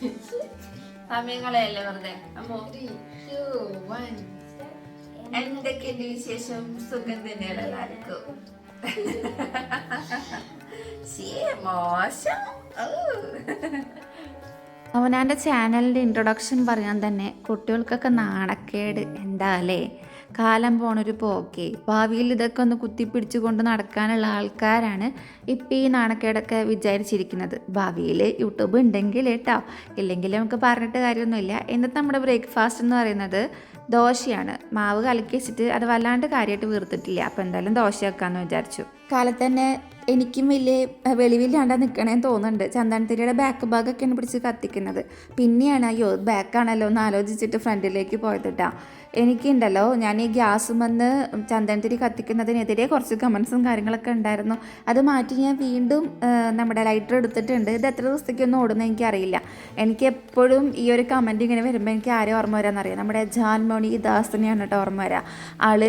സമയങ്ങളെയല്ലേ വെറുതെ? അപ്പോ എന്തൊക്കെയുണ്ട് വിശേഷം? സുഖം തന്നെയാണ് എല്ലാവർക്കും? മോശം. അവനാന്റെ ചാനലിന്റെ ഇൻട്രൊഡക്ഷൻ പറയാൻ തന്നെ കുട്ടികൾക്കൊക്കെ നാണക്കേട്. എന്താ അല്ലേ? കാലം പോണൊരു പോക്കെ. ഭാവിയിൽ ഇതൊക്കെ ഒന്ന് കുത്തിപ്പിടിച്ചു കൊണ്ട് നടക്കാനുള്ള ആൾക്കാരാണ് ഇപ്പം ഈ നാണക്കേടൊക്കെ വിചാരിച്ചിരിക്കുന്നത്. ഭാവിയിൽ യൂട്യൂബ് ഉണ്ടെങ്കിൽ കേട്ടോ. ഇല്ലെങ്കിൽ നമുക്ക് പറഞ്ഞിട്ട് കാര്യമൊന്നുമില്ല. ഇന്നത്തെ നമ്മുടെ ബ്രേക്ക്ഫാസ്റ്റ് എന്ന് പറയുന്നത് ദോശയാണ്. മാവ് കലക്കി വെച്ചിട്ട് അത് വല്ലാണ്ട് കാര്യമായിട്ട് വീർത്തിട്ടില്ല. അപ്പോൾ എന്തായാലും ദോശ വെക്കാമെന്ന് വിചാരിച്ചു. കാലത്ത് തന്നെ എനിക്കും വലിയ വെളിവില്ലാണ്ട് നിൽക്കണേന്ന് തോന്നുന്നുണ്ട്. ചന്ദനത്തിരിയുടെ ബാക്ക് ഭാഗമൊക്കെയാണ് പിടിച്ച് കത്തിക്കുന്നത്. പിന്നെയാണ് അയ്യോ ബാക്കാണല്ലോ എന്ന് ആലോചിച്ചിട്ട് ഫ്രണ്ടിലേക്ക് പോയത് കേട്ടോ എനിക്കുണ്ടല്ലോ ഞാൻ ഈ ഗ്യാസ് വന്ന് ചന്ദനത്തിരി കത്തിക്കുന്നതിനെതിരെ കുറച്ച് കമൻസും കാര്യങ്ങളൊക്കെ ഉണ്ടായിരുന്നു. അത് മാറ്റി ഞാൻ വീണ്ടും നമ്മുടെ ലൈറ്റർ എടുത്തിട്ടുണ്ട്. ഇത് എത്ര ദിവസത്തേക്കൊന്നും ഓടുന്നത് എനിക്കറിയില്ല. എനിക്ക് എപ്പോഴും ഈ ഒരു കമന്റ് ഇങ്ങനെ വരുമ്പോൾ എനിക്ക് ആരെ ഓർമ്മ വരാമെന്നറിയാം നമ്മുടെ ജാൻമോണി ദാസിനെയാണ് കേട്ടോ ഓർമ്മ വരാം. ആൾ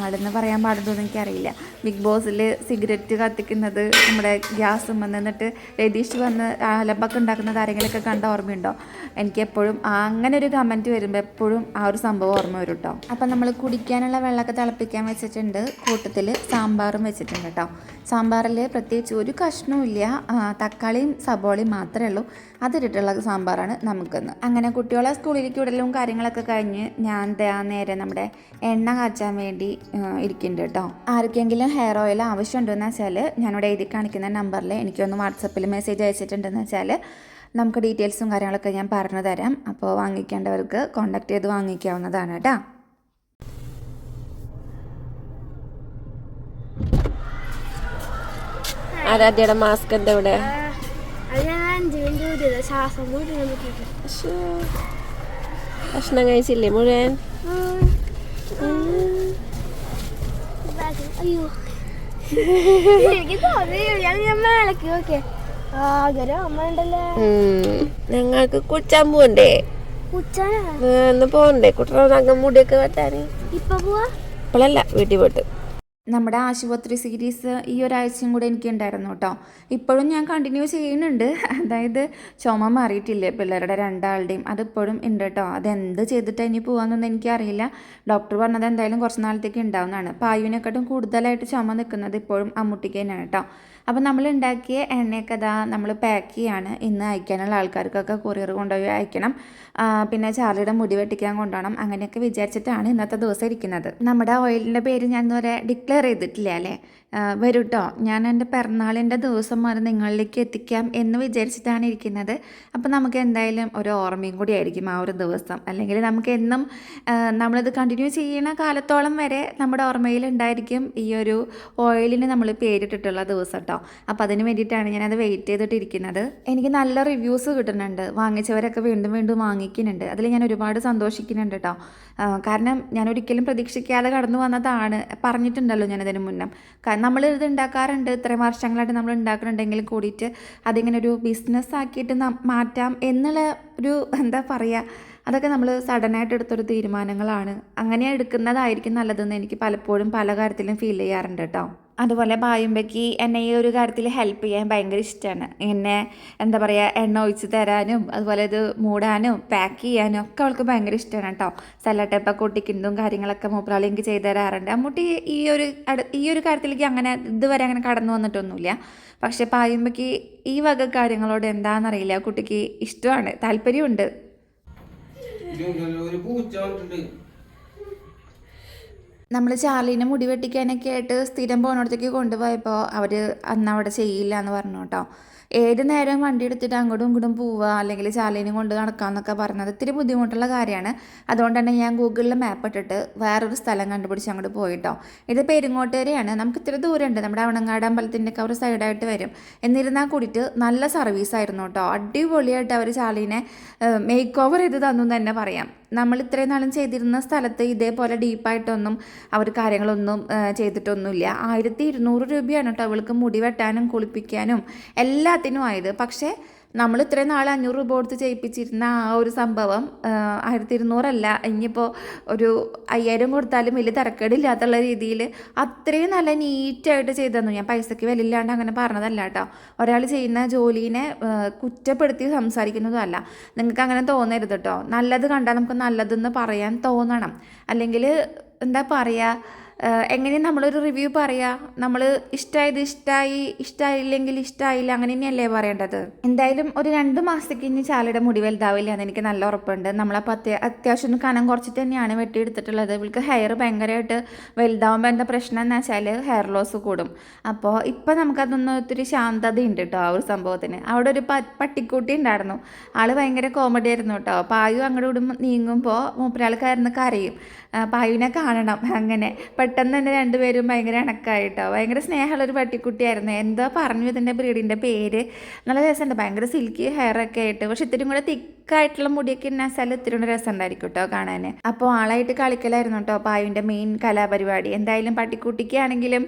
ആളെന്ന് പറയാൻ പാടുണ്ടോയെന്ന് എനിക്കറിയില്ല. ബിഗ് ബോസിൽ സിഗരറ്റ് കത്തിക്കുന്നത് നമ്മുടെ ഗ്യാസ് വന്ന് എന്നിട്ട് രതീഷ് വന്ന് അലമ്പൊക്കെ ഉണ്ടാക്കുന്നത് ആരെങ്കിലുമൊക്കെ കണ്ട ഓർമ്മയുണ്ടോ? എനിക്ക് എപ്പോഴും അങ്ങനെ ഒരു കമന്റ് വരുമ്പോൾ എപ്പോഴും ആ ഒരു സംഭവം ഓർമ്മ വരും കേട്ടോ അപ്പം നമ്മൾ കുടിക്കാനുള്ള വെള്ളമൊക്കെ തിളപ്പിക്കാൻ വെച്ചിട്ടുണ്ട്. കൂട്ടത്തിൽ സാമ്പാറും വെച്ചിട്ടുണ്ട് കേട്ടോ സാമ്പാറിൽ പ്രത്യേകിച്ച് ഒരു കഷ്ണവും ഇല്ല. തക്കാളിയും സബോളയും മാത്രമേ ഉള്ളൂ. അതിട്ടിട്ടുള്ള സാമ്പാറാണ് നമുക്കിന്ന്. അങ്ങനെ കുട്ടികളെ സ്കൂളിലേക്ക് വിടലും കാര്യങ്ങളൊക്കെ കഴിഞ്ഞ് ഞാൻ നേരെ നമ്മുടെ എണ്ണ കാച്ചാൻ വേണ്ടി ഇരിക്കുന്നുണ്ട് കേട്ടോ ആർക്കെങ്കിലും ഹെയർ ഓയിൽ ആവശ്യമുണ്ടെന്ന് വെച്ചാൽ ഞാനിവിടെ എഴുതി കാണിക്കുന്ന നമ്പറിൽ എനിക്കൊന്ന് വാട്സപ്പിൽ മെസ്സേജ് അയച്ചിട്ടുണ്ടെന്ന് വെച്ചാൽ നമുക്ക് ഡീറ്റെയിൽസും കാര്യങ്ങളൊക്കെ ഞാൻ പറഞ്ഞു തരാം. അപ്പോൾ വാങ്ങിക്കേണ്ടവർക്ക് കോൺടാക്ട് ചെയ്ത് വാങ്ങിക്കാവുന്നതാണ് കേട്ടോ. ആരാധ്യയുടെ മാസ്ക് എന്താ ഇവിടെ. ഭക്ഷണം കഴിച്ചില്ലേ മുഴുവൻ? അയ്യോ. എനിക്ക് തോന്നി. ഞങ്ങൾക്ക് കുച്ചാൻ പോണ്ടേ പോണ്ടേ കുട്ടറ മുടിയൊക്കെ വെട്ടാന്. ഇപ്പൊ പോവാ? ഇപ്പോഴല്ല വീട്ടിൽ പോയിട്ട്. നമ്മുടെ ആശുപത്രി സീരീസ് ഈ ഒരാഴ്ചയും കൂടെ എനിക്ക് ഉണ്ടായിരുന്നു കേട്ടോ. ഇപ്പോഴും ഞാൻ കണ്ടിന്യൂ ചെയ്യുന്നുണ്ട്. അതായത് ചുമ മാറിയിട്ടില്ലേ പിള്ളേരുടെ രണ്ടാളുടെയും. അതിപ്പോഴും ഉണ്ട് കേട്ടോ. അതെന്ത് ചെയ്തിട്ട് ഇനി പോകാമെന്നൊന്നും എനിക്കറിയില്ല. ഡോക്ടർ പറഞ്ഞത് എന്തായാലും കുറച്ച് നാളത്തേക്ക് ഉണ്ടാവുന്നതാണ്. പായുവിനെക്കാട്ടും കൂടുതലായിട്ട് ചുമ നിൽക്കുന്നത് ഇപ്പോഴും അമ്മുട്ടിക്ക് തന്നെയാണ് കേട്ടോ. അപ്പോൾ നമ്മൾ ഉണ്ടാക്കിയ എണ്ണയൊക്കെ അതാ നമ്മൾ പാക്ക് ചെയ്യാണ്. ഇന്ന് അയക്കാനുള്ള ആൾക്കാർക്കൊക്കെ കൊറിയർ കൊണ്ടുപോയി അയക്കണം. പിന്നെ ചാർലിയുടെ മുടി വെട്ടിക്കാൻ കൊണ്ടുപോകണം. അങ്ങനെയൊക്കെ വിചാരിച്ചിട്ടാണ് ഇന്നത്തെ ദിവസം ഇരിക്കുന്നത്. നമ്മുടെ ഓയിലിന്റെ പേര് ഞാൻ ഇതുവരെ ഡിക്ലെയർ ചെയ്തിട്ടില്ല അല്ലേ? വരൂ കേട്ടോ ഞാൻ എന്റെ പിറന്നാളിന്റെ ദിവസം വരെ നിങ്ങളിലേക്ക് എത്തിക്കാം എന്ന് വിചാരിച്ചിട്ടാണ് ഇരിക്കുന്നത്. അപ്പോൾ നമുക്ക് എന്തായാലും ഒരു ഓർമ്മയും കൂടി ആയിരിക്കും ആ ഒരു ദിവസം. അല്ലെങ്കിൽ നമുക്ക് എന്നും നമ്മളിത് കണ്ടിന്യൂ ചെയ്യുന്ന കാലത്തോളം വരെ നമ്മുടെ ഓർമ്മയിൽ ഉണ്ടായിരിക്കും ഈ ഒരു ഓയിലിന് നമ്മൾ പേരിട്ടിട്ടുള്ള ദിവസം കേട്ടോ അപ്പോൾ അതിന് വേണ്ടിയിട്ടാണ് ഞാനത് വെയിറ്റ് ചെയ്തിട്ടിരിക്കുന്നത്. എനിക്ക് നല്ല റിവ്യൂസ് കിട്ടുന്നുണ്ട്. വാങ്ങിച്ചവരൊക്കെ വീണ്ടും വീണ്ടും വാങ്ങിക്കുന്നുണ്ട്. അതിൽ ഞാൻ ഒരുപാട് സന്തോഷിക്കുന്നുണ്ട് കേട്ടോ കാരണം ഞാൻ ഒരിക്കലും പ്രതീക്ഷിക്കാതെ കടന്നു വന്നതാണ്. പറഞ്ഞിട്ടുണ്ടല്ലോ ഞാൻ ഞാനതിന് മുന്നേ. നമ്മൾ ഇത് ഉണ്ടാക്കാറുണ്ട്. ഇത്രയും വർഷങ്ങളായിട്ട് നമ്മൾ ഉണ്ടാക്കുന്നുണ്ടെങ്കിൽ കൂടിയിട്ട് അതിങ്ങനെ ഒരു ബിസിനസ് ആക്കിയിട്ട് മാറ്റാം എന്നുള്ള ഒരു എന്താ പറയുക അതൊക്കെ നമ്മൾ സഡനായിട്ട് എടുത്തൊരു തീരുമാനങ്ങളാണ്. അങ്ങനെ എടുക്കുന്നതായിരിക്കും നല്ലതെന്ന് എനിക്ക് പലപ്പോഴും പല കാര്യത്തിലും ഫീൽ ചെയ്യാറുണ്ട് കേട്ടോ. അതുപോലെ ബായുമ്പയ്ക്ക് എന്നെ ഈ ഒരു കാര്യത്തിൽ ഹെൽപ്പ് ചെയ്യാൻ ഭയങ്കര ഇഷ്ടമാണ് എന്നെ എന്താ പറയുക എണ്ണ ഒഴിച്ച് തരാനും അതുപോലെ ഇത് മൂടാനും പാക്ക് ചെയ്യാനും ഒക്കെ അവൾക്ക് ഭയങ്കര ഇഷ്ടമാണ് കേട്ടോ സല്ലാട്ടപ്പൊക്കെ ഒട്ടിക്കുന്നതും കാര്യങ്ങളൊക്കെ മൂപ്പറാളി എനിക്ക് ചെയ്തു തരാറുണ്ട്. അമ്മൂട്ടി ഈ ഒരു ഈ ഒരു കാര്യത്തിലേക്ക് അങ്ങനെ ഇതുവരെ അങ്ങനെ കടന്നു വന്നിട്ടൊന്നുമില്ല. പക്ഷെ പായുമ്പയ്ക്ക് ഈ വക കാര്യങ്ങളോട് എന്താണെന്നറിയില്ല കുട്ടിക്ക് ഇഷ്ടമാണ് താല്പര്യമുണ്ട്. ഒരു പൂച്ച നമ്മൾ ചാർലീനെ മുടി വെട്ടിക്കാനൊക്കെ ആയിട്ട് സ്ഥിരം പോകുന്നിടത്തേക്ക് കൊണ്ടുപോയപ്പോൾ അവർ അന്ന് അവിടെ ചെയ്യില്ല എന്ന് പറഞ്ഞു കേട്ടോ. ഏത് നേരം വണ്ടി എടുത്തിട്ട് അങ്ങോട്ടും ഇങ്ങോട്ടും പോവുക അല്ലെങ്കിൽ ചാർലീനെ കൊണ്ട് നടക്കാമെന്നൊക്കെ പറഞ്ഞത് ഇത്തിരി ബുദ്ധിമുട്ടുള്ള കാര്യമാണ്. അതുകൊണ്ട് തന്നെ ഞാൻ ഗൂഗിളിൽ മാപ്പ് ഇട്ടിട്ട് വേറൊരു സ്ഥലം കണ്ടുപിടിച്ച് അങ്ങോട്ട് പോയിട്ടോ ഇത് പെരുങ്ങോട്ടേരെയാണ്. നമുക്ക് ഇത്തിരി ദൂരമുണ്ട്. നമ്മുടെ അവണങ്ങാട് അമ്പലത്തിന്റെ ഒക്കെ ഒരു സൈഡായിട്ട് വരും. എന്നിരുന്നാൽ കൂടിയിട്ട് നല്ല സർവീസ് ആയിരുന്നു കേട്ടോ. അടിപൊളിയായിട്ട് അവർ ചാർലീനെ മേക്ക് ഓവർ ചെയ്ത് തന്നു എന്ന് തന്നെ പറയാം. നമ്മൾ ഇത്രയും നാളും ചെയ്തിരുന്ന സ്ഥലത്ത് ഇതേപോലെ ഡീപ്പായിട്ടൊന്നും അവർ കാര്യങ്ങളൊന്നും ചെയ്തിട്ടൊന്നുമില്ല. ആയിരത്തി ഇരുന്നൂറ് രൂപയാണ് കേട്ടോ അവൾക്ക് മുടി വെട്ടാനും കുളിപ്പിക്കാനും എല്ലാത്തിനും ആയത് പക്ഷേ നമ്മൾ ഇത്രയും നാൾ അഞ്ഞൂറ് രൂപ കൊടുത്ത് ചെയ്യിപ്പിച്ചിരുന്ന ആ ഒരു സംഭവം ആയിരത്തി ഇരുന്നൂറല്ല ഇനിയിപ്പോൾ ഒരു അയ്യായിരം കൊടുത്താലും വലിയ തിരക്കേടില്ലാത്തുള്ള രീതിയിൽ അത്രയും നല്ല നീറ്റായിട്ട് ചെയ്തു തന്നു. ഞാൻ പൈസയ്ക്ക് വിലയില്ലാണ്ട് അങ്ങനെ പറഞ്ഞതല്ല കേട്ടോ. ഒരാൾ ചെയ്യുന്ന ജോലീനെ കുറ്റപ്പെടുത്തി സംസാരിക്കുന്നതും അല്ല. നിങ്ങൾക്ക് അങ്ങനെ തോന്നരുത് കേട്ടോ. നല്ലത് കണ്ടാൽ നമുക്ക് നല്ലതെന്ന് പറയാൻ തോന്നണം. അല്ലെങ്കിൽ എന്താ പറയുക എങ്ങനെ നമ്മളൊരു റിവ്യൂ പറയാ? നമ്മൾ ഇഷ്ടമായത് ഇഷ്ടമായി ഇഷ്ടമായില്ലെങ്കിൽ ഇഷ്ടമായില്ല അങ്ങനെ തന്നെയല്ലേ പറയേണ്ടത്? എന്തായാലും ഒരു രണ്ട് മാസത്തേക്ക് ഇനി ചാലയുടെ മുടി വലുതാവില്ല എന്ന് എനിക്ക് നല്ല ഉറപ്പുണ്ട്. നമ്മളപ്പോൾ അത്യ അത്യാവശ്യം ഒന്ന് കനം കുറച്ചിട്ട് തന്നെയാണ് വെട്ടിയെടുത്തിട്ടുള്ളത്. ഇവൾക്ക് ഹെയർ ഭയങ്കരമായിട്ട് വലുതാവുമ്പോൾ എന്താ പ്രശ്നം എന്ന് വെച്ചാൽ ഹെയർ ലോസ് കൂടും. അപ്പോൾ ഇപ്പം നമുക്കതൊന്നും ഒത്തിരി ശാന്തതയുണ്ട് കേട്ടോ ആ ഒരു സംഭവത്തിന്. അവിടെ ഒരു പട്ടിക്കൂട്ടി ഉണ്ടായിരുന്നു. ആൾ ഭയങ്കര കോമഡി ആയിരുന്നു കേട്ടോ പായു അങ്ങോട്ട് നീങ്ങുമ്പോൾ മൂപ്പരാൾ കയറുന്ന കരയും. പായുവിനെ കാണണം അങ്ങനെ. പെട്ടെന്ന് തന്നെ രണ്ടുപേരും ഭയങ്കര ഇണക്കായിട്ടോ. ഭയങ്കര സ്നേഹമുള്ളൊരു പട്ടിക്കുട്ടിയായിരുന്നു. എന്താ പറഞ്ഞു ഇതിന്റെ ബ്രീഡിന്റെ പേര്? നല്ല രസമുണ്ട്. ഭയങ്കര സിൽക്കി ഹെയർ ഒക്കെ ആയിട്ട്. പക്ഷെ ഇത്തിരി കൂടെ തിക്കായിട്ടുള്ള മുടിയൊക്കെ ഇന്നാച്ചാൽ ഇത്തിരി കൂടെ രസം ഉണ്ടായിരിക്കും കേട്ടോ കാണാൻ അപ്പോൾ ആളായിട്ട് കളിക്കലായിരുന്നു കേട്ടോ പായുവിന്റെ മെയിൻ കലാപരിപാടി. എന്തായാലും പട്ടിക്കുട്ടിക്കാണെങ്കിലും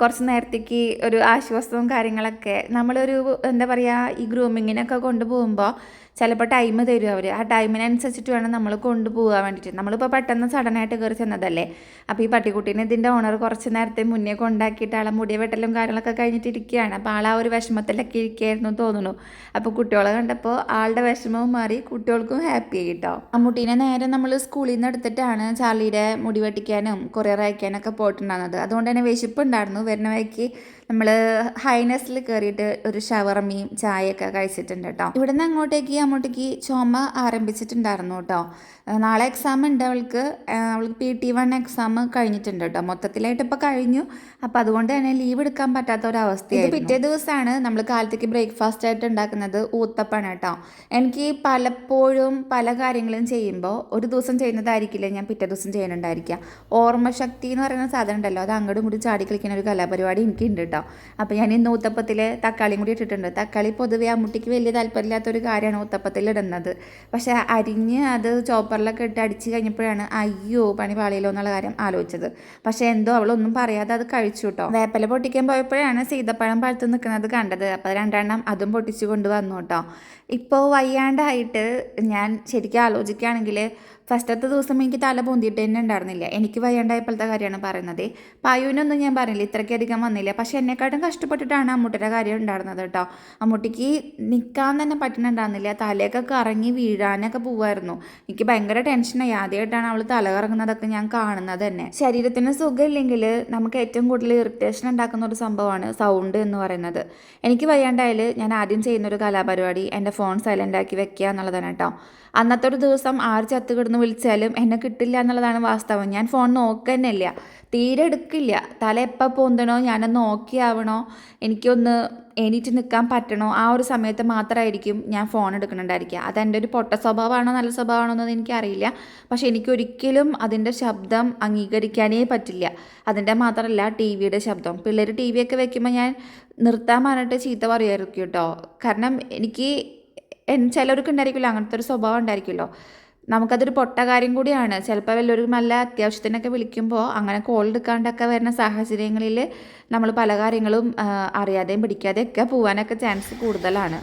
കുറച്ച് നേരത്തേക്ക് ഒരു ആശ്വാസവും കാര്യങ്ങളൊക്കെ നമ്മളൊരു എന്താ പറയുക ഈ ഗ്രൂമിങ്ങിനൊക്കെ കൊണ്ടുപോകുമ്പോൾ ചിലപ്പോൾ ടൈം തരും അവർ ആ ടൈമിനനുസരിച്ചിട്ട് വേണം നമ്മൾ കൊണ്ടുപോകാൻ വേണ്ടിയിട്ട്. നമ്മളിപ്പോൾ പെട്ടെന്ന് സഡനായിട്ട് കയറി ചെന്നതല്ലേ? അപ്പോൾ ഈ പട്ടിക്കുട്ടീനെ ഇതിന്റെ ഓണർ കുറച്ച് നേരത്തെ മുന്നേ കൊണ്ടാക്കിയിട്ട് ആളെ മുടിയ വെട്ടലും കാര്യങ്ങളൊക്കെ കഴിഞ്ഞിട്ട് ഇരിക്കുകയാണ്. അപ്പോൾ ആൾ ആ ഒരു വിഷമത്തിലൊക്കെ ഇരിക്കുകയായിരുന്നു തോന്നുന്നു. അപ്പോൾ കുട്ടികളെ കണ്ടപ്പോൾ ആളുടെ വിഷമവും മാറി കുട്ടികൾക്കും ഹാപ്പി ആയി കേട്ടോ അമ്മൂട്ടീനെ നേരെ നമ്മൾ സ്കൂളിൽ നിന്ന് എടുത്തിട്ടാണ് ചാർലിയുടെ മുടി വെട്ടിക്കാനും കൊറിയർ അയക്കാനൊക്കെ പോയിട്ടുണ്ടായിരുന്നത്. അതുകൊണ്ട് തന്നെ വിശപ്പുണ്ടായിരുന്നു വരുന്ന വഴിക്ക് നമ്മൾ ഹൈനസിൽ കയറിയിട്ട് ഒരു ഷവർമയും ചായയൊക്കെ കഴിച്ചിട്ടുണ്ട് കേട്ടോ ഇവിടുന്ന് അങ്ങോട്ടേക്ക് അങ്ങോട്ടേക്ക് ചുമ ആരംഭിച്ചിട്ടുണ്ടായിരുന്നു കേട്ടോ നാളെ എക്സാം ഉണ്ട് അവൾക്ക്. അവൾക്ക് പി ടി വൺ എക്സാം കഴിഞ്ഞിട്ടുണ്ട് കേട്ടോ മൊത്തത്തിലായിട്ട് ഇപ്പോൾ കഴിഞ്ഞു. അപ്പോൾ അതുകൊണ്ട് തന്നെ ലീവ് എടുക്കാൻ പറ്റാത്ത ഒരു അവസ്ഥയാണ് പിറ്റേ ദിവസമാണ് നമ്മൾ കാലത്തേക്ക് ബ്രേക്ക്ഫാസ്റ്റ് ആയിട്ട് ഉണ്ടാക്കുന്നത് ഊത്തപ്പാണ് കേട്ടോ എനിക്ക് പലപ്പോഴും പല കാര്യങ്ങളും ചെയ്യുമ്പോൾ ഒരു ദിവസം ചെയ്യുന്നതായിരിക്കില്ല ഞാൻ പിറ്റേ ദിവസം ചെയ്യുന്നുണ്ടായിരിക്കുക. ഓർമ്മശക്തി എന്ന് പറയുന്ന സാധനം ഉണ്ടല്ലോ അത് അങ്ങോട്ടും കൂടി ചാടി കളിക്കുന്ന ഒരു കലാപരിപാടി എനിക്കുണ്ട് കേട്ടോ അപ്പോൾ ഞാൻ ഇന്ന് ഊത്തപ്പത്തിൽ തക്കാളിയും കൂടി ഇട്ടിട്ടുണ്ട്. തക്കാളി പൊതുവേ അമ്മുട്ടിക്ക് വലിയ താല്പര്യമില്ലാത്തൊരു കാര്യമാണ് ഊത്തപ്പത്തിൽ ഇടുന്നത്. പക്ഷേ അരിഞ്ഞ് അത് ചോപ്പറിലൊക്കെ ഇട്ട് അടിച്ച് കഴിഞ്ഞപ്പോഴാണ് അയ്യോ പണി പാളിയല്ലോ എന്നുള്ള കാര്യം ആലോചിച്ചത്. പക്ഷേ എന്തോ അവളൊന്നും പറയാതെ അത് കഴിച്ചു കേട്ടോ. വേപ്പല പൊട്ടിക്കാൻ പോയപ്പോഴാണ് സീതപ്പഴം പഴുത്ത് നിൽക്കുന്നത് കണ്ടത്. അപ്പോൾ രണ്ടെണ്ണം അതും പൊട്ടിച്ചു കൊണ്ടുവന്നു കേട്ടോ. ഇപ്പോൾ വയ്യാണ്ടായിട്ട് ഞാൻ ശരിക്കും ആലോചിക്കുകയാണെങ്കിൽ ഫസ്റ്റത്തെ ദിവസം എനിക്ക് തല പൊന്തിയിട്ട് തന്നെ ഉണ്ടായിരുന്നില്ല. എനിക്ക് വയ്യാണ്ടായപ്പോഴത്തെ കാര്യമാണ് പറയുന്നത്. പായുവിനൊന്നും ഞാൻ പറഞ്ഞില്ല. ഇത്രയ്ക്കധികം വന്നില്ല. പക്ഷേ എന്നെക്കാട്ടും കഷ്ടപ്പെട്ടിട്ടാണ് അമ്മൂട്ടിയുടെ കാര്യം ഉണ്ടായിരുന്നത് കേട്ടോ. അമ്മൂട്ടിക്ക് നിൽക്കാൻ തന്നെ പറ്റുന്നുണ്ടായിരുന്നില്ല തലയൊക്കെ കറങ്ങി വീഴാനൊക്കെ പോവായിരുന്നു. എനിക്ക് ഭയങ്കര ടെൻഷനായി. ആദ്യമായിട്ടാണ് അവൾ തല കറങ്ങുന്നതൊക്കെ ഞാൻ കാണുന്നത് തന്നെ. ശരീരത്തിന് സുഖമില്ലെങ്കിൽ നമുക്ക് ഏറ്റവും കൂടുതൽ ഇറിറ്റേഷൻ ഉണ്ടാക്കുന്ന ഒരു സംഭവമാണ് സൗണ്ട് എന്ന് പറയുന്നത്. എനിക്ക് വയ്യാണ്ടായാൽ ഞാൻ ആദ്യം ചെയ്യുന്നൊരു കലാപരിപാടി എന്റെ ഫോൺ സൈലന്റ് ആക്കി വെക്കുക എന്നുള്ളതാണ് കേട്ടോ അന്നത്തെ ഒരു ദിവസം ആര് ചത്ത് കിടന്ന് വിളിച്ചാലും എന്നെ കിട്ടില്ല എന്നുള്ളതാണ് വാസ്തവം. ഞാൻ ഫോൺ ഇല്ല തീരെ എടുക്കില്ല. തല എപ്പോൾ പൊന്തണോ ഞാനൊന്ന് ഓക്കെ ആവണോ എനിക്കൊന്ന് എണീറ്റ് നിൽക്കാൻ പറ്റണോ ആ ഒരു സമയത്ത് മാത്രമായിരിക്കും ഞാൻ ഫോൺ എടുക്കുന്നുണ്ടായിരിക്കുക അതെന്റെ ഒരു പൊട്ട സ്വഭാവമാണോ നല്ല സ്വഭാവമാണോ എന്നത് എനിക്കറിയില്ല. പക്ഷേ എനിക്കൊരിക്കലും അതിന്റെ ശബ്ദം അംഗീകരിക്കാനേ പറ്റില്ല. അതിന്റെ മാത്രമല്ല ടി വിയുടെ ശബ്ദം. പിള്ളേർ ടി വി ഒക്കെ വെക്കുമ്പോൾ ഞാൻ നിർത്താൻ പറഞ്ഞിട്ട് ചീത്ത പറയുമായിരിക്കും കേട്ടോ കാരണം എനിക്ക് ചിലർക്ക് ഉണ്ടായിരിക്കില്ല. അങ്ങനത്തെ ഒരു സ്വഭാവം ഉണ്ടായിരിക്കുമല്ലോ നമുക്കതൊരു പൊട്ട കാര്യം കൂടിയാണ്. ചിലപ്പോൾ വല്ലവരും നല്ല അത്യാവശ്യത്തിനൊക്കെ വിളിക്കുമ്പോൾ അങ്ങനെ കോൾ എടുക്കാണ്ടൊക്കെ വരുന്ന സാഹചര്യങ്ങളിൽ നമ്മൾ പല കാര്യങ്ങളും അറിയാതെയും പിടിക്കാതെയൊക്കെ പോകാനൊക്കെ ചാൻസ് കൂടുതലാണ്.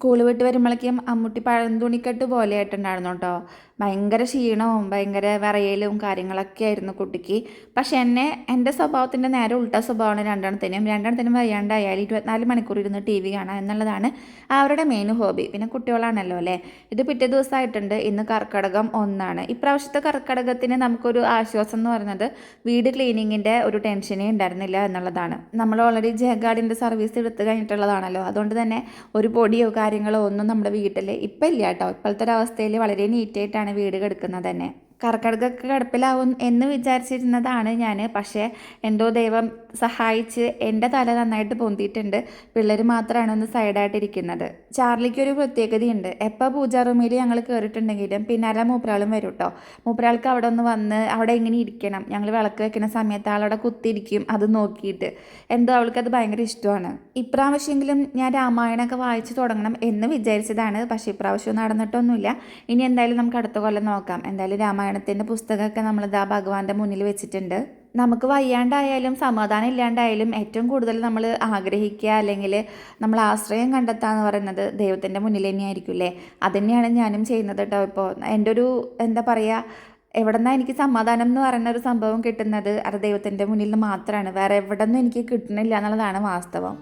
സ്കൂൾ വിട്ട് വരുമ്പോഴേക്കും അമ്മുട്ടി പഴം തുണിക്കെട്ട് പോലെ ആയിട്ടുണ്ടായിരുന്നു കേട്ടോ ഭയങ്കര ക്ഷീണവും ഭയങ്കര വിറയലും കാര്യങ്ങളൊക്കെ ആയിരുന്നു കുട്ടിക്ക്. പക്ഷെ എന്നെ എന്റെ സ്വഭാവത്തിന്റെ നേരെ ഉൾട്ട സ്വഭാവമാണ് രണ്ടെണ്ണത്തിനും. രണ്ടെണ്ണത്തിനും വയ്യാണ്ടായാൽ ഇരുപത്തിനാല് മണിക്കൂർ ഇരുന്ന് ടി വി കാണാം എന്നുള്ളതാണ് അവരുടെ മെയിൻ ഹോബി പിന്നെ കുട്ടികളാണല്ലോ അല്ലേ? ഇത് പിറ്റേ ദിവസമായിട്ടുണ്ട്. ഇന്ന് കർക്കടകം ഒന്നാണ്. ഇപ്രാവശ്യത്തെ കർക്കടകത്തിന് നമുക്കൊരു ആശ്വാസം എന്ന് പറയുന്നത് വീട് ക്ലീനിങ്ങിന്റെ ഒരു ടെൻഷനേ ഉണ്ടായിരുന്നില്ല എന്നുള്ളതാണ്. നമ്മൾ ഓൾറെഡി ജയഗാർഡിന്റെ സർവീസ് എടുത്തു കഴിഞ്ഞിട്ടുള്ളതാണല്ലോ. അതുകൊണ്ട് തന്നെ ഒരു പൊടിയോ കാര്യങ്ങളോ ഒന്നും നമ്മുടെ വീട്ടിൽ ഇപ്പം ഇല്ല കേട്ടോ. ഇപ്പോഴത്തെ ഒരു അവസ്ഥയിൽ വളരെ നീറ്റായിട്ടാണ് വീട് കിടക്കുന്നത് തന്നെ. കർക്കിടകമൊക്കെ കിടപ്പിലാവും എന്ന് വിചാരിച്ചിരുന്നതാണ് ഞാൻ പക്ഷേ എന്തോ ദൈവം സഹായിച്ച് എന്റെ തല നന്നായിട്ട് പൊന്തിയിട്ടുണ്ട്. പിള്ളേർ മാത്രമാണ് ഒന്ന് സൈഡായിട്ടിരിക്കുന്നത്. ചാർലിക്ക് ഒരു പ്രത്യേകതയുണ്ട്. എപ്പോൾ പൂജാ റൂമിൽ ഞങ്ങൾ കയറിയിട്ടുണ്ടെങ്കിലും പിന്നാലെ മൂപ്പരാളും വരും കേട്ടോ മൂപ്പരാൾക്ക് അവിടെ ഒന്ന് വന്ന് അവിടെ ഇങ്ങനെ ഇരിക്കണം? ഞങ്ങൾ വിളക്ക് വെക്കുന്ന സമയത്ത് ആളവിടെ കുത്തിയിരിക്കും അത് നോക്കിയിട്ട്. എന്തോ അവൾക്കത് ഭയങ്കര ഇഷ്ടമാണ്. ഇപ്രാവശ്യമെങ്കിലും ഞാൻ രാമായണമൊക്കെ വായിച്ചു തുടങ്ങണം എന്ന് വിചാരിച്ചതാണ്. പക്ഷേ ഇപ്രാവശ്യം നടന്നിട്ടൊന്നുമില്ല. ഇനി എന്തായാലും നമുക്ക് അടുത്ത കൊല്ലം നോക്കാം. എന്തായാലും രാമായണത്തിന്റെ പുസ്തകമൊക്കെ നമ്മളിതാ ഭഗവാന്റെ മുന്നിൽ വെച്ചിട്ടുണ്ട്. നമുക്ക് വയ്യാണ്ടായാലും സമാധാനം ഇല്ലാണ്ടായാലും ഏറ്റവും കൂടുതൽ നമ്മൾ ആഗ്രഹിക്കുക അല്ലെങ്കിൽ നമ്മൾ ആശ്രയം കണ്ടെത്തുക എന്ന് പറയുന്നത് ദൈവത്തിന്റെ മുന്നിൽ തന്നെയായിരിക്കും അല്ലേ? അതുതന്നെയാണ് ഞാനും ചെയ്യുന്നത് കേട്ടോ. ഇപ്പോൾ എന്റെ ഒരു എന്താ പറയുക എവിടെ നിന്നാണ് എനിക്ക് സമാധാനം എന്ന് പറയുന്ന ഒരു സംഭവം കിട്ടുന്നത് അത് ദൈവത്തിന്റെ മുന്നിൽ മാത്രമാണ്. വേറെ എവിടെ നിന്നും എനിക്ക് കിട്ടുന്നില്ല എന്നുള്ളതാണ് വാസ്തവം.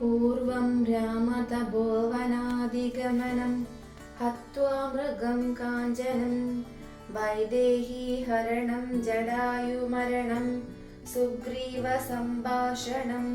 पूर्वं रामतपोवनादिगमनं हत्वा मृगं काञ्चनं वैदेहीहरणं जडायुमरणं सुग्रीवसम्भाषणम्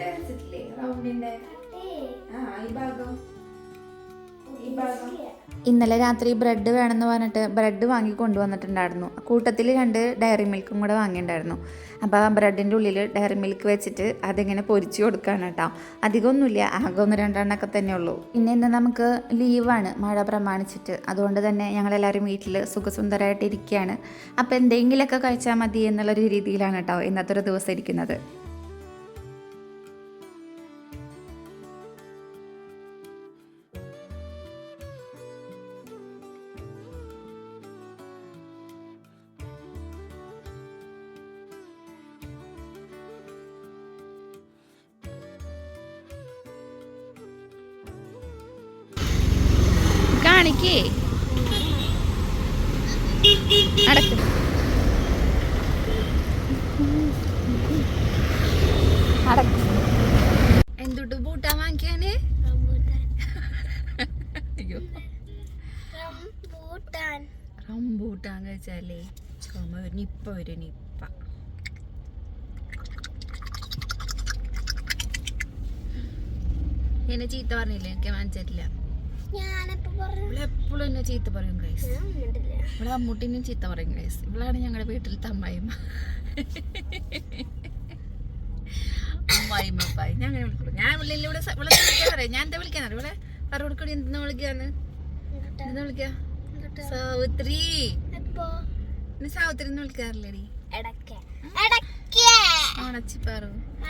ചെയ്തിട്ടില്ലേ റൗണ്ടിന്റെ ആ ഈ ഭാഗം. ഈ ഭാഗം. ഇന്നലെ രാത്രി ബ്രെഡ് വേണമെന്ന് പറഞ്ഞിട്ട് ബ്രെഡ് വാങ്ങി കൊണ്ടുവന്നിട്ടുണ്ടായിരുന്നു. കൂട്ടത്തിൽ രണ്ട് ഡയറി മിൽക്കും കൂടെ വാങ്ങിയിട്ടുണ്ടായിരുന്നു. അപ്പോൾ ആ ബ്രെഡിന്റെ ഉള്ളിൽ ഡയറി മിൽക്ക് വെച്ചിട്ട് അതിങ്ങനെ പൊരിച്ചു കൊടുക്കുകയാണ് കേട്ടോ. അധികമൊന്നുമില്ല ആകെ ഒന്ന് രണ്ടെണ്ണമൊക്കെ തന്നെ ഉള്ളൂ. പിന്നെ ഇന്ന് നമുക്ക് ലീവാണ് മഴ പ്രമാണിച്ചിട്ട്. അതുകൊണ്ട് തന്നെ ഞങ്ങളെല്ലാവരും വീട്ടിൽ സുഖസുന്ദരമായിട്ട് ഇരിക്കുകയാണ്. അപ്പോൾ എന്തെങ്കിലുമൊക്കെ കഴിച്ചാൽ മതി എന്നുള്ളൊരു രീതിയിലാണ് കേട്ടോ ഇന്നത്തെ ഒരു ദിവസം ഇരിക്കുന്നത്. റംബൂട്ടാൻ വെച്ചാൽ ചുമ ഒരു നിപ്പ ഒരു നിപ്പ. എന്നെ ചീത്ത പറഞ്ഞില്ലേ? എനിക്ക് വാങ്ങിച്ചിട്ടില്ല. പറഞ്ഞു. എപ്പോഴും എന്നെ ചീത്ത പറയും ഗ്രേസ് ഇവിടെ അമ്മൂട്ടിനും ചീത്ത പറയും ഗ്രേസ് ഇവളാണ് ഞങ്ങളുടെ വീട്ടിൽ അമ്മായിമ്മ അമ്മായിമ്മ പായി ഞാൻ അങ്ങനെ വിളിക്കുള്ളൂ ഞാൻ വിളിക്കാൻ പറയാം. ഞാൻ എന്താ വിളിക്കാൻ അറിയാം ഇവിടെ പറ കൊടുക്കണി എന്താ വിളിക്കാന്ന്? എന്താ വിളിക്കാ? സാവിത്രി. സാവിത്രി എന്ന് വിളിക്കാറില്ലേടി. കേക്കാറുണ്ട്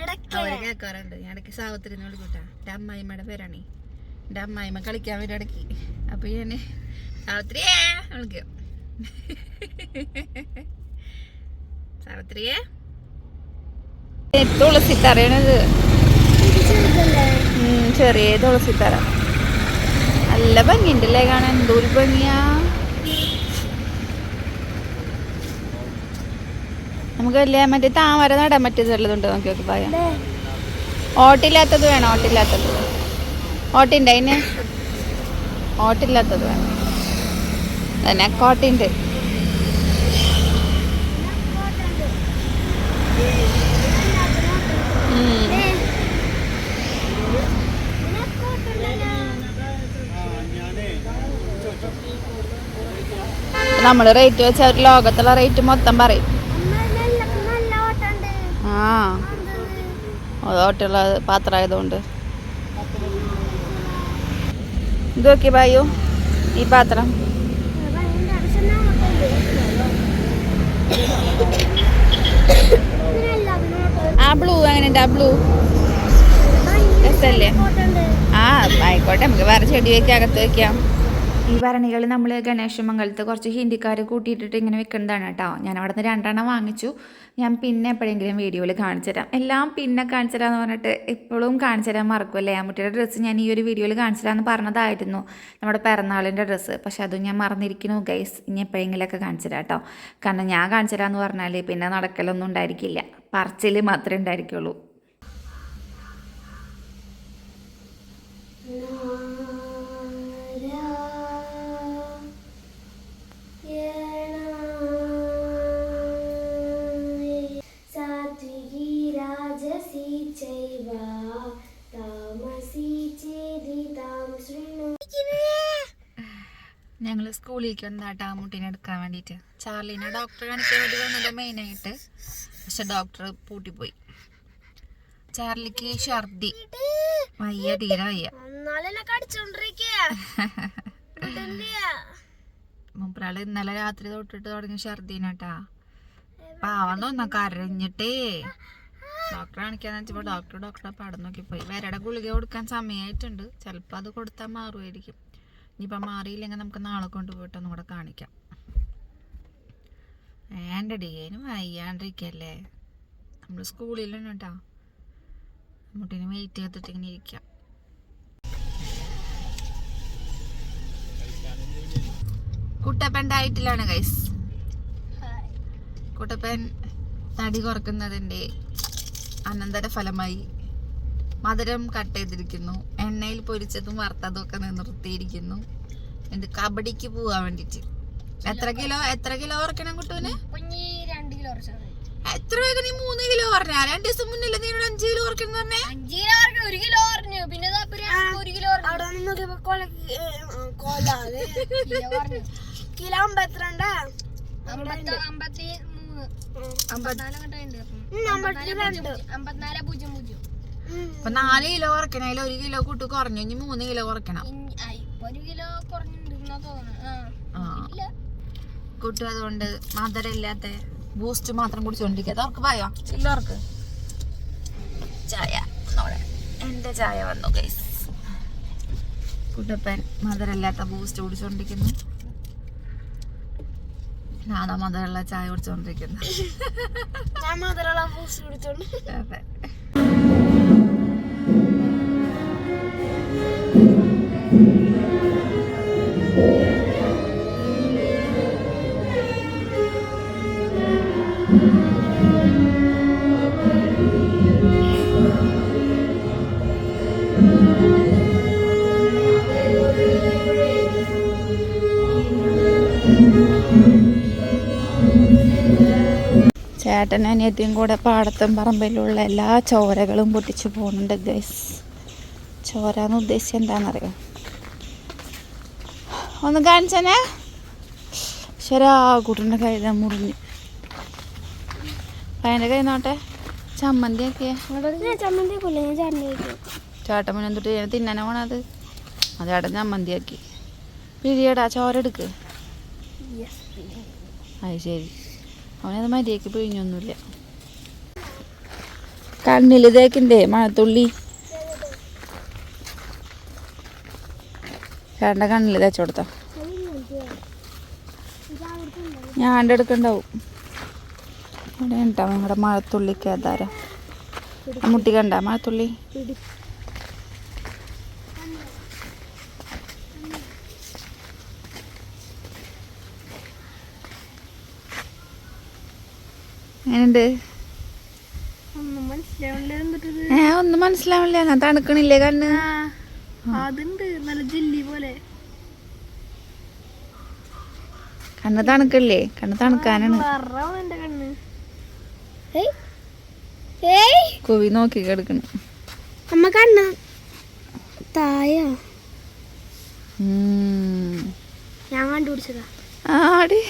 എടക്ക. അവരെ കേൾക്കാറുണ്ട് ഞാൻ ഇടയ്ക്ക് സാവിത്രി എന്ന് വിളിക്കൂട്ടാ. എന്റെ അമ്മായിമ്മയുടെ പേരാണേ. എന്റെ അമ്മായിമ്മ കളിക്കാൻ വരും ഇടയ്ക്ക്. അപ്പൊ ഞാൻ സാവിത്രിയേ വിളിക്കും. സാവിത്രിയേ. തുളസി തറയണത് ചെറിയ തുളസി തറ നല്ല ഭംഗിയുണ്ടല്ലേ കാണാൻ? എന്തോരു ഭംഗിയാ. നമുക്ക് വലിയ മറ്റേ താമര നടാൻ പറ്റിയത് വല്ലതുണ്ട് നോക്കി നോക്കി പറയാം. ഓട്ടില്ലാത്തത് വേണം ഓട്ടില്ലാത്തത്. ഓട്ടിന്റെ അതിന്? ഓട്ടില്ലാത്തത് വേണം. തന്നെ കോട്ടിന്റെ നമ്മൾ റേറ്റ് വെച്ചാൽ ഒരു ലോകത്തുള്ള റേറ്റ് മൊത്തം പറയും. ആ. അതോട്ടുള്ള പാത്രമായതുകൊണ്ട്. ഇത് നോക്കി ബായു ഈ പാത്രം. ആ ബ്ലൂ എങ്ങനെയുണ്ട് ആ ബ്ലൂ? രസല്ലേ ആ ആയിക്കോട്ടെ നമുക്ക് വേറെ ചെടി വെക്കാം അകത്ത് വെക്കാം. ഈ ഭരണികൾ നമ്മൾ ഗണേശ ഗണേശമംഗലത്ത് കുറച്ച് ഹിന്ദിക്കാർ കൂട്ടിയിട്ടിട്ട് ഇങ്ങനെ വെക്കുന്നതാണ് കേട്ടോ. ഞാൻ അവിടെ നിന്ന് രണ്ടെണ്ണം വാങ്ങിച്ചു. ഞാൻ പിന്നെ എപ്പോഴെങ്കിലും വീഡിയോയിൽ കാണിച്ചു തരാം. എല്ലാം പിന്നെ കാണിച്ചു തരാമെന്ന് പറഞ്ഞിട്ട് എപ്പോഴും കാണിച്ചു തരാൻ മറക്കുമല്ലേ അമ്മൂട്ടിയുടെ ഡ്രസ്സ് ഞാൻ ഈ ഒരു വീഡിയോയിൽ കാണിച്ചു തരാമെന്ന് പറഞ്ഞതായിരുന്നു. നമ്മുടെ പിറന്നാളിന്റെ ഡ്രസ്സ് പക്ഷെ അതും ഞാൻ മറന്നിരിക്കുന്നു ഗൈസ് ഇനി എപ്പോഴെങ്കിലുമൊക്കെ കാണിച്ചു തരാം കേട്ടോ. കാരണം ഞാൻ കാണിച്ചു തരാമെന്ന് പറഞ്ഞാൽ പിന്നെ നടക്കലൊന്നും ഉണ്ടായിരിക്കില്ല. പറച്ചിൽ മാത്രമേ ഉണ്ടായിരിക്കുള്ളൂ. ഞങ്ങൾ സ്കൂളിലേക്ക് വന്നാട്ടാ മുട്ടീനെ എടുക്കാൻ വേണ്ടിയിട്ട് ചാർലിനെ ഡോക്ടറെ കാണിക്കാൻ വേണ്ടി വന്നത് മെയിനായിട്ട് പക്ഷെ ഡോക്ടർ പൂട്ടിപ്പോയി. ചാർലിക്ക് ഛർദി. വയ്യ തീരെ വയ്യ. മൂപ്പരാൾ ഇന്നലെ രാത്രി തൊട്ടിട്ട് തുടങ്ങി ഛർദീനട്ടാ. പാവം തോന്നാ കരഞ്ഞിട്ടേ. ഡോക്ടറെ കാണിക്കാന്ന് വെച്ചപ്പോ ഡോക്ടർ ഡോക്ടറെ പടം നോക്കി പോയി വരയുടെ ഗുളിക കൊടുക്കാൻ സമയമായിട്ടുണ്ട് ചിലപ്പോൾ അത് കൊടുത്താൽ മാറുമായിരിക്കും ഇനിയിപ്പോൾ മാറിയില്ലെങ്കിൽ നമുക്ക് നാളെ കൊണ്ടുപോയിട്ട് ഒന്നും കൂടെ കാണിക്കാം. വേണ്ടടി അതിന് വയ്യാണ്ടിരിക്കല്ലേ? നമ്മൾ സ്കൂളിലാണ് കേട്ടോ മുട്ടിന് വെയിറ്റ് ചെയ്തിട്ട് ഇങ്ങനെ ഇരിക്കാം. കുട്ടപ്പൻ ഡയറ്റിലാണ് ഗൈസ് കുട്ടപ്പൻ തടി കുറക്കുന്നതിന്റെ അനന്തര ഫലമായി മധുരം കട്ട് ചെയ്തിരിക്കുന്നു. എണ്ണയിൽ പൊരിച്ചതും വറുത്തതും ഒക്കെ നിർത്തിയിരിക്കുന്നു. എന്ത് കബഡിക്ക് പോവാൻ വേണ്ടിട്ട്. എത്ര കിലോ എത്ര കിലോ ഓർക്കണം കിലോ ഉറച്ചത് എത്ര വേഗം നീ മൂന്ന് കിലോ പറഞ്ഞാ രണ്ടു ദിവസം മുന്നില്ല നീ അഞ്ചു കിലോ ഓർക്കണം പറഞ്ഞേ? അഞ്ച് കിലോ പറഞ്ഞു ഒരു കിലോ പറഞ്ഞു പിന്നെ ഒരു കിലോ കൊല അമ്പത്തിരണ്ട്? അമ്പത്തി മൂന്ന്. അമ്പത്തിനാല് അമ്പത്തിനാല് പൂജ്യം പൂജ്യം. അപ്പൊ നാല് കിലോ കുറക്കണം അതിൽ ഒരു കിലോ കൂട്ട് കുറഞ്ഞു. ഇനി മൂന്ന് കിലോ കുറക്കണം ഒരു കിലോ കുറഞ്ഞിട്ടുണ്ടെന്നാ തോന്നുന്നു. ആ കുട്ടു അതുകൊണ്ട് മധുരമില്ലാത്ത ബൂസ്റ്റ് മാത്രം കുടിച്ചോണ്ടിരിക്കുക അവർക്ക് പായോ ചില്ലവർക്ക് ചായ എന്റെ ചായ വന്നു ഗൈസ് കുട്ടപ്പൻ മധുരമില്ലാത്ത ബൂസ്റ്റ് കുടിച്ചോണ്ടിരിക്കുന്നു. ഞാനാ മധുരമുള്ള ചായ കുടിച്ചോണ്ടിരിക്കുന്നു. അതെ. ചേട്ടനും അനിയത്തിയും കൂടെ പാടത്തും പറമ്പിലുള്ള എല്ലാ ചോരകളും പൊട്ടിച്ചു പോകുന്നുണ്ട് ഗൈസ് ചോര എന്ന് ഉദ്ദേശിച്ചത് ഒന്ന് കാണിച്ചനെ ശരാ കൂട്ടിന്റെ കൈ മുറിഞ്ഞു. അതിന്റെ കൈ നോട്ടെ? ചമ്മന്തി ആക്കിയേ ചേട്ടൻ മുന്നേ തൊട്ട് ഞാൻ തിന്നാനാ പോണത് അത്? ചേട്ടൻ ചമ്മന്തി ആക്കി പിഴിയടാ ചോര എടുക്ക് അത് ശരി. അവനത് മര്യാദയ്ക്ക് പിഴിഞ്ഞൊന്നുമില്ല. കണ്ണിൽ തേക്കിന്റെ മഴത്തുള്ളി. ചേട്ടന്റെ കണ്ണിൽ തേച്ചു കൊടുത്തോ. ഞാൻ എടുക്കണ്ടാവും. ഇവിടെ ഉണ്ടാവും ഞങ്ങളുടെ മഴത്തുള്ളിക്ക് ആധാരം മുട്ടി കണ്ട മഴത്തുള്ളി? എങ്ങനെയുണ്ട്? ഏ ഒന്നും മനസ്സിലാവില്ല ഞാൻ തണുക്കണില്ലേ കണ്ണ്? അതുണ്ട് നല്ല ജില്ലി പോലെ. കണ്ണ് തണുക്കല്ലേ? കണ്ണ് തണുക്കാനാണ്. കുവി നോക്കി കിടക്കണ്. അമ്മ കണ്ണ്. തായ. ഞാൻ കണ്ടുപിടിച്ചതാ. ആടി.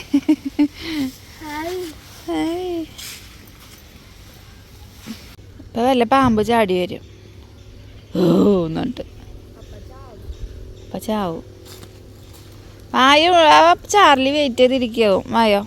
ഇപ്പൊ വല്ല പാമ്പ് ചാടി വരും. ഓ എന്നിട്ട്. അപ്പൊ ചാവും ആ ചാർലി വെയിറ്റ് ചെയ്തിരിക്കാവും വായോ.